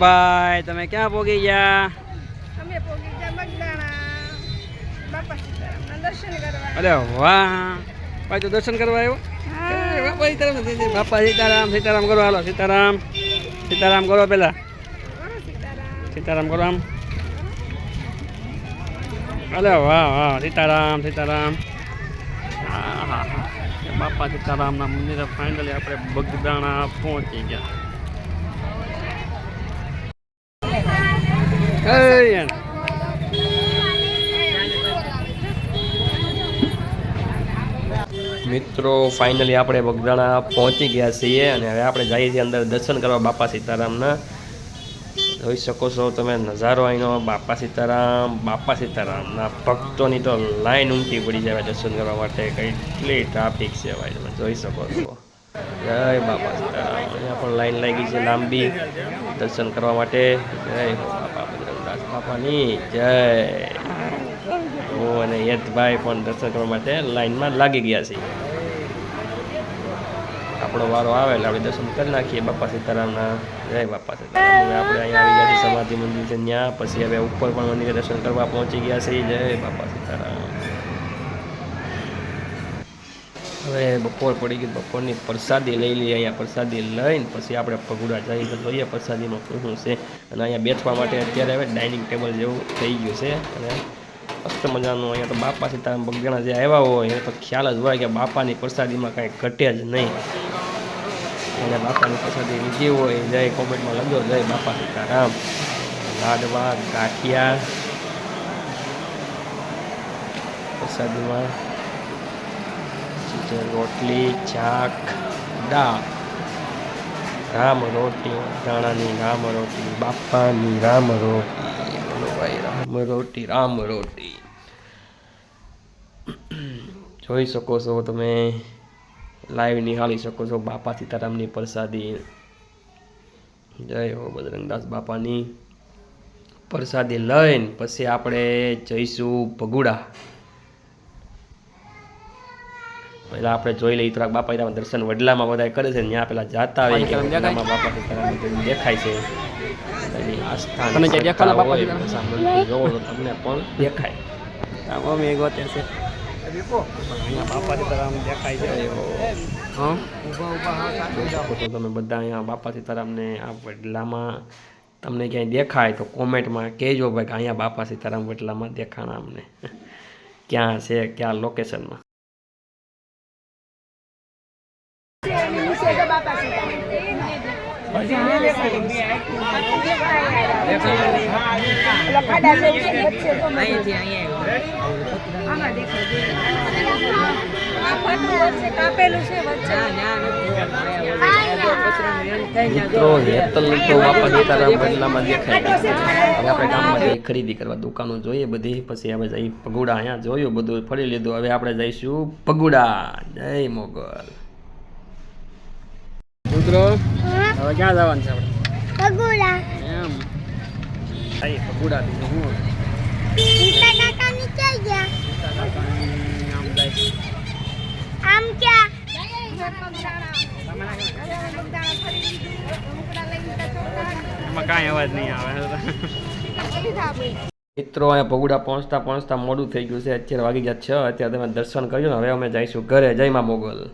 ભાઈ તમે ક્યાં પોગી ગયા? અમે પોગી ગયા મગદાણા બાપા સીતારામના દર્શન કરવા. અરે વાહ. ભાઈ તો દર્શન કરવા આવ્યો? બાપા સીતારામ. બાપા સીતારામ સીતારામ કરો હાલો સીતારામ. સીતારામ કરો પેલા. સીતારામ કરો આમ. અરે વાહ વાહ સીતારામ સીતારામ. બાપા સીતારામના મંદિરે ફાઇનલી આપણે બગદાણા પહોંચી ગયા. મિત્રો ફાઇનલી આપણે બગદાણા પહોંચી ગયા છીએ અને હવે આપણે જઈએ છીએ અંદર દર્શન કરવા બાપા સીતારામના. જોઈ શકો છો તમે નજારો અહીંનો બાપા સીતારામ, બાપા સીતારામના ભક્તોની તો લાઈન ઉમટી પડી જાય દર્શન કરવા માટે, કેટલી ટ્રાફિક છે ભાઈ તમે જોઈ શકો છો. જય બાપા સીતારામ. અહીંયા પણ લાઈન લાગી છે લાંબી દર્શન કરવા માટે. જય બાપા બજરંગદાસ બાપાની, જય. હું અને યતભાઈ પણ દર્શન કરવા માટે લાઈનમાં લાગી ગયા છે. આપણો વારો આવે એટલે આપણે દર્શન કરી નાખીએ. બાપા સીતારામના જય બાપા સીતારામ. આપણે અહીંયા આવી ગયા છીએ સમાધિ મંદિર છે ત્યાં. પછી હવે ઉપર પણ મંદિરે દર્શન કરવા પહોંચી ગયા છે. જય બાપા સીતારામ. હવે બપોર પડી ગઈ, બપોરની પ્રસાદી લઈ લઈએ. અહીંયા પ્રસાદી લઈને પછી આપણે પગુડા જઈએ. તો જોઈએ પ્રસાદીમાં શું છે. અને અહીંયા બેઠવા માટે અત્યારે હવે ડાઇનિંગ ટેબલ જેવું થઈ ગયું છે. અને મસ્ત મજાનું અહીંયા તો બાપા સીતારામ બગદાણા જે આવ્યા હોય એ તો ખ્યાલ જ હોય કે બાપાની પ્રસાદીમાં કાંઈ ઘટે જ નહીં. અને બાપાની પ્રસાદી લીધી હોય, જય કોમેન્ટમાં લખજો. જય બાપા સીતારામ. લાડવા ગાંઠિયા. પ્રસાદીમાં રોટલી, ચાક, દાળ. રામ રોટી દાણાની રામ રોટી, બાપાની રામ રોટી. ભાઈ, રામ રોટી રામ રોટી. જોઈ શકો છો તમે. લાઈવ નિહાળી શકો છો. બાપા સીતારામની પ્રસાદી. જય હો બજરંગદાસ બાપાની પ્રસાદી લઈને પછી આપણે જઈશું ભગુડા. પહેલા આપણે જોઈ લઈએ થોડાક બાપા સીતારામ દર્શન વડલામાં બધા કરે છે. ત્યાં પેલા જાતા કે બાપા સીતારામ દેખાય છે. એની આસ્થા તમે જે દેખાડો બાપા સામે તમને પણ દેખાય. મમ્મી ગોતે છે. છો. તમે બધા અહીંયા બાપા સીતારામને આ વડલામાં તમને ક્યાંય દેખાય તો કોમેન્ટમાં કહેજો ભાઈ કે અહીંયા બાપા સીતારામ વડલામાં દેખાણા અમને. ક્યાં છે ક્યાં લોકેશનમાં મિત્રો હેતલ તો બાપા સીતારામ વડલામાં દેખાય. હવે આપણે ગામમાં જઈ ખરીદી કરવા દુકાનો જોઈએ બધી પછી હવે જઈ પગુડા અહીંયા જોયું બધું ફરી લીધું. હવે આપણે જઈશું પગુડા. જય મોગલ. મિત્રો હવે ક્યાં જવાનું છે આપણે? પગુડા. એમ. થાય પગુડા બીજું હું સીતા કાકા નીચે ગયા. આમ જાય. આમ ક્યાં? એમાં કાંઈ અવાજ નહીં આવે. મિત્રો અહીંયા પગુડા પહોંચતા પહોંચતા મોડું થઈ ગયું છે. અત્યારે વાગી ગયા છ. અત્યારે તમે દર્શન કર્યું ને. હવે અમે જઈશું ઘરે. જય મા મોગલ.